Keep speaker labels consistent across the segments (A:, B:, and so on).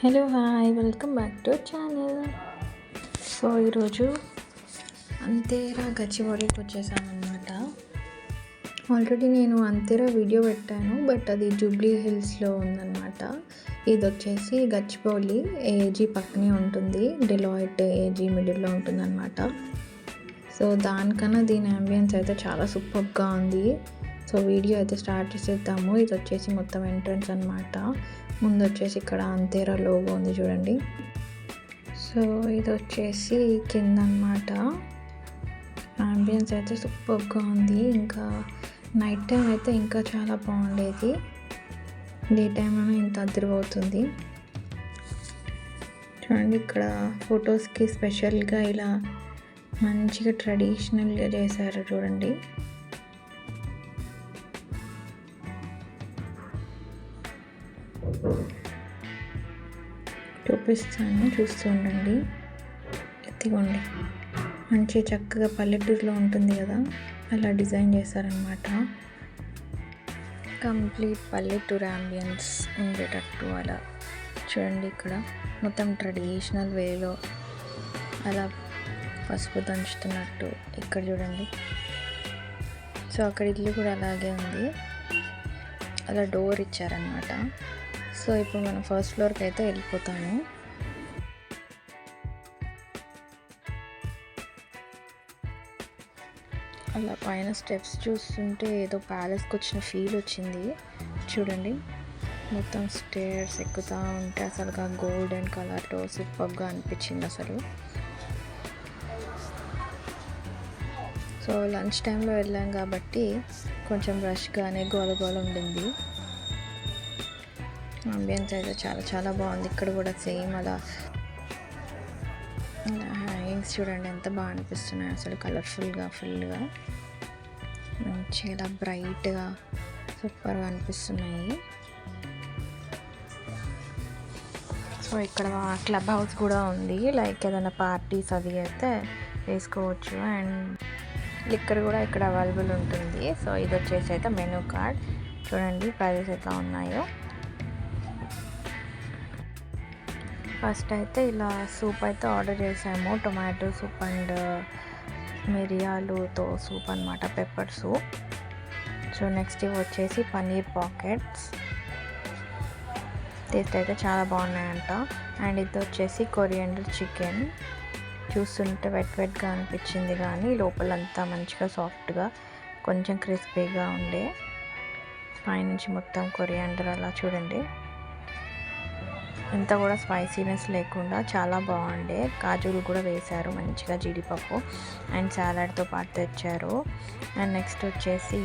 A: Hello hi welcome back to channel. So ఈరోజు Antera గచ్చిబౌలికి వచ్చేసామన్నమాట. Already నేను అంతేరా వీడియో పెట్టాను బట్ అది జూబ్లీ హిల్స్లో ఉందన్నమాట. ఇది వచ్చేసి గచ్చిబౌలి ఏజీ పక్కనే ఉంటుంది డెలాయిట్ ఏజీ మిడిల్లో ఉంటుందన్నమాట. సో దానికన్నా దీని అంబియన్స్ అయితే చాలా సూపర్గా ఉంది. సో వీడియో అయితే స్టార్ట్ చేసేద్దాము. ఇది వచ్చేసి మొత్తం ఎంట్రన్స్ అనమాట ముందు వచ్చేసి ఇక్కడ అంతేరా లోగో ఉంది చూడండి. సో ఇది వచ్చేసి కింద అనమాట అంబియన్స్ అయితే సూపర్గా ఉంది. ఇంకా నైట్ టైం అయితే ఇంకా చాలా బాగుండేది. డే టైం అయినా ఇంత అదిరిపోతుంది చూడండి ఇక్కడ ఫొటోస్కి స్పెషల్గా ఇలా మంచిగా ట్రెడిషనల్గా చేశారు చూడండి. చూపిస్తాను చూస్తూ ఉండండి. ఎత్తికోండి మంచి చక్కగా పల్లెటూరులో ఉంటుంది కదా అలా డిజైన్ చేశారనమాట కంప్లీట్ పల్లెటూరు అంబియన్స్ ఉండేటట్టు అలా చూడండి ఇక్కడ. మొత్తం ట్రెడిషనల్ వేలో అలా పసుపు దంచుతున్నట్టు ఇక్కడ చూడండి. సో అక్కడ ఇల్లు కూడా అలాగే ఉంది. అలా డోర్ ఇచ్చారనమాట సో ఇప్పుడు మనం ఫస్ట్ ఫ్లోర్కి అయితే వెళ్ళిపోతాము. అలా పైన స్టెప్స్ చూస్తుంటే ఏదో ప్యాలెస్కి వచ్చిన ఫీల్ వచ్చింది. చూడండి మొత్తం స్టేర్స్ ఎక్కుతూ ఉంటే అసలుగా గోల్డెన్ కలర్లో సూపర్గా అనిపించింది అసలు. సో లంచ్ టైంలో వెళ్ళాం కాబట్టి కొంచెం రష్గానే గోల గోల ఉండింది. అంబియన్స్ అయితే చాలా చాలా బాగుంది. ఇక్కడ కూడా సేమ్ అలా. హ్యాంగింగ్స్ చూడండి ఎంత బాగా అనిపిస్తున్నాయి. అసలు కలర్ఫుల్గా ఫుల్గా మంచిగా ఇలా బ్రైట్గా సూపర్గా అనిపిస్తున్నాయి. సో ఇక్కడ క్లబ్ హౌస్ కూడా ఉంది. లైక్ ఏదైనా పార్టీస్ అది అయితే వేసుకోవచ్చు. అండ్ లిక్కర్ కూడా ఇక్కడ అవైలబుల్ ఉంటుంది. సో ఇది వచ్చేసి అయితే మెనూ కార్డ్ చూడండి ప్రైజెస్ ఎట్లా ఉన్నాయో. ఫస్ట్ అయితే ఇలా సూప్ అయితే ఆర్డర్ చేసాము. టొమాటో సూప్ అండ్ మిరియాలుతో సూప్ అనమాట పెప్పర్ సూప్. సో నెక్స్ట్ ఇవి వచ్చేసి పన్నీర్ పాకెట్స్. టేస్ట్ అయితే చాలా బాగున్నాయంట. అండ్ ఇది వచ్చేసి కొరియండర్ చికెన్. చూస్తుంటే వెట్ వెట్గా అనిపించింది కానీ లోపలంతా మంచిగా సాఫ్ట్గా కొంచెం క్రిస్పీగా ఉండే. పైనుంచి మొత్తం కొరియాండర్ అలా చూడండి. ఇంత కూడా స్పైసీనెస్ లేకుండా చాలా బాగుండే. కాజులు కూడా వేశారు మంచిగా జీడిపప్పు అండ్ సాలాడ్తో పాటు తెచ్చారు. అండ్ నెక్స్ట్ వచ్చేసి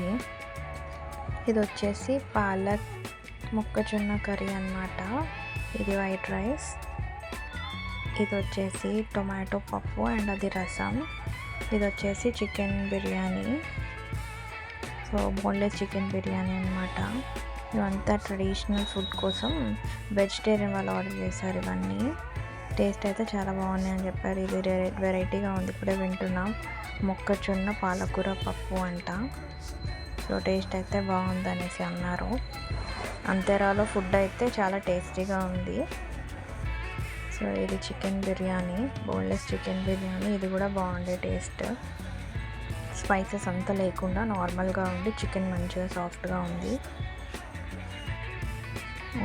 A: ఇది వచ్చేసి పాలక్ మొక్కజొన్న కర్రీ అనమాట ఇది వైట్ రైస్. ఇది వచ్చేసి టొమాటో పప్పు అండ్ అది రసం. ఇది వచ్చేసి chicken biryani. So boneless chicken biryani అనమాట ఇవంతా ట్రెడిషనల్ ఫుడ్ కోసం వెజిటేరియన్ వాళ్ళు ఆర్డర్ చేశారు ఇవన్నీ. టేస్ట్ అయితే చాలా బాగున్నాయి అని చెప్పారు. ఇది వెరైటీగా ఉంది. ఇప్పుడే వింటున్నాం. మొక్కజొన్న పాలకూర పప్పు అంట. సో టేస్ట్ అయితే బాగుంది అనేసి అన్నారు. అంతేరాలో ఫుడ్ అయితే చాలా టేస్టీగా ఉంది. సో ఇది chicken biryani. Boneless chicken biryani. ఇది కూడా బాగుండే టేస్ట్. స్పైసెస్ అంతా లేకుండా నార్మల్గా ఉండి చికెన్ మంచిగా సాఫ్ట్గా ఉంది.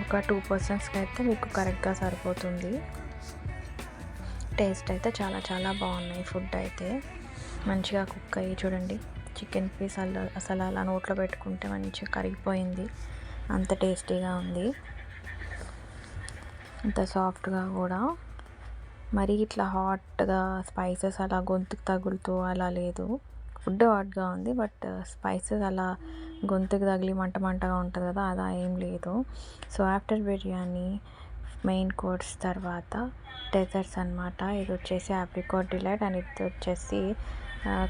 A: ఒక టూ పర్సన్స్కి అయితే మీకు కరెక్ట్గా సరిపోతుంది. టేస్ట్ అయితే చాలా చాలా బాగున్నాయి ఫుడ్ అయితే. మంచిగా కుక్ అయ్యి చూడండి. చికెన్ పీస్ అలా అసలు అలా నోట్లో పెట్టుకుంటే మంచిగా కరిగిపోయింది. అంత టేస్టీగా ఉంది. అంత సాఫ్ట్గా కూడా. మరీ ఇట్లా హాట్గా స్పైసెస్ అలా గొంతుకు తగులుతూ అలా లేదు. ఫుడ్ హాట్గా ఉంది బట్ స్పైసెస్ అలా గొంతుకు తగిలి మంట మంటగా ఉంటుంది కదా అలా ఏం లేదు. So after biryani main course తర్వాత డెజర్ట్స్ అనమాట ఇది వచ్చేసి ఆప్రికాట్ డిలైట్ అండ్ ఇది వచ్చేసి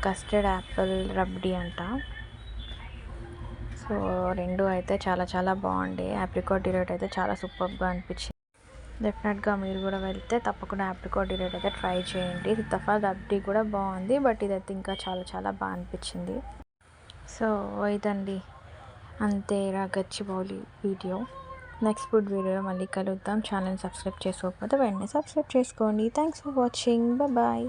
A: కస్టర్డ్ యాపిల్ రబ్డీ అంట. సో రెండు అయితే చాలా చాలా బాగుండే. ఆప్రికాట్ డిలైట్ అయితే చాలా సూపర్గా అనిపించింది. డెఫినెట్గా మీరు కూడా వెళ్తే తప్పకుండా ఆప్రికాట్ డిలైట్ అయితే ట్రై చేయండి. సీతాఫల్ రబ్డీ కూడా బాగుంది బట్ ఇదైతే ఇంకా చాలా చాలా బాగా అనిపించింది. సో ఇదండి Antera Gachibowli video. Next food video మళ్ళీ కలుద్దాం. ఛానల్ సబ్స్క్రైబ్ చేసుకోకపోతే వెంటనే సబ్స్క్రైబ్ చేసుకోండి. Thanks for watching. బాయ్.